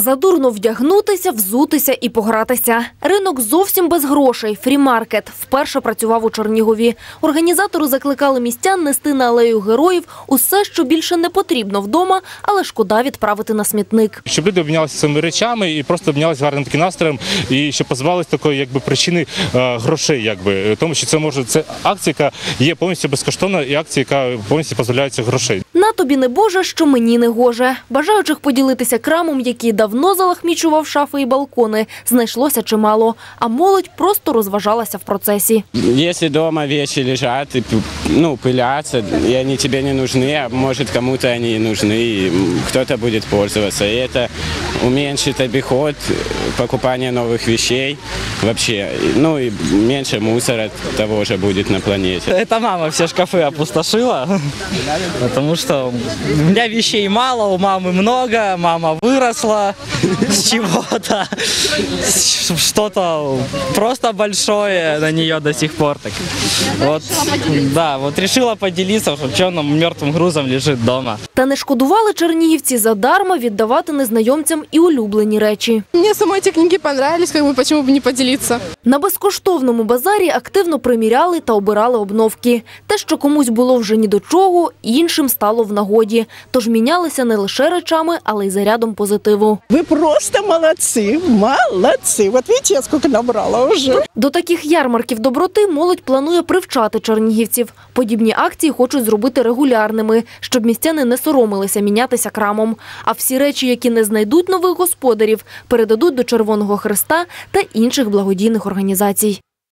Задурно вдягнутися, взутися і погратися. Ринок зовсім без грошей. Фрімаркет вперше працював у Чернігові. Організатори закликали містян нести на алею героїв усе, що більше не потрібно вдома, але шкода відправити на смітник. щоб люди обмінялися цими речами і просто обмінялися гарним таким настроєм, і щоб позбавилися такої якби причини е, грошей, якби тому, що це може це акція, яка є повністю безкоштовна, і акція, яка повністю позбавляється грошей. На тобі не боже, що мені не гоже. Бажаючих поділитися крамом, який давно залахмічував шафи і балкони, знайшлося чимало. А молодь просто розважалася в процесі. Если дома вещи лежат и пы- ну, пылятся, и они тебе не нужны, а может кому-то они и нужны, и м, кто-то будет пользоваться. И это уменьшит обиход, э, покупание новых вещей вообще. Ну и меньше мусора того же будет на планете. Это мама все шкафы опустошила, потому что у меня вещей мало, у мамы много, мама выросла с чего-то, с- что-то просто большое на нее до сих пор. Так. Вот, да, вот решила поделиться, что он мертвым грузом лежит дома. Та не шкодували чернігівці задарма віддавати незнайомцям і улюблені речі. Мне самой эти книги понравились, как бы почему бы не поделиться. На безкоштовному базарі активно приміряли та обирали обновки. Те, що комусь було вже ні до чого, іншим стало в нагоді. Тож мінялися не лише речами, але й зарядом позитиву. Вы просто молодцы, молодцы. Вот видите, я сколько набрала уже. До таких ярмарків доброти молодь планує привчати чернігівців. Подібні акції хочуть зробити регулярними, щоб містяни не соромилися мінятися крамом. А всі речі, які не знайдуть нових господарів, передадуть до Червоного Христа та інших благодійних організацій.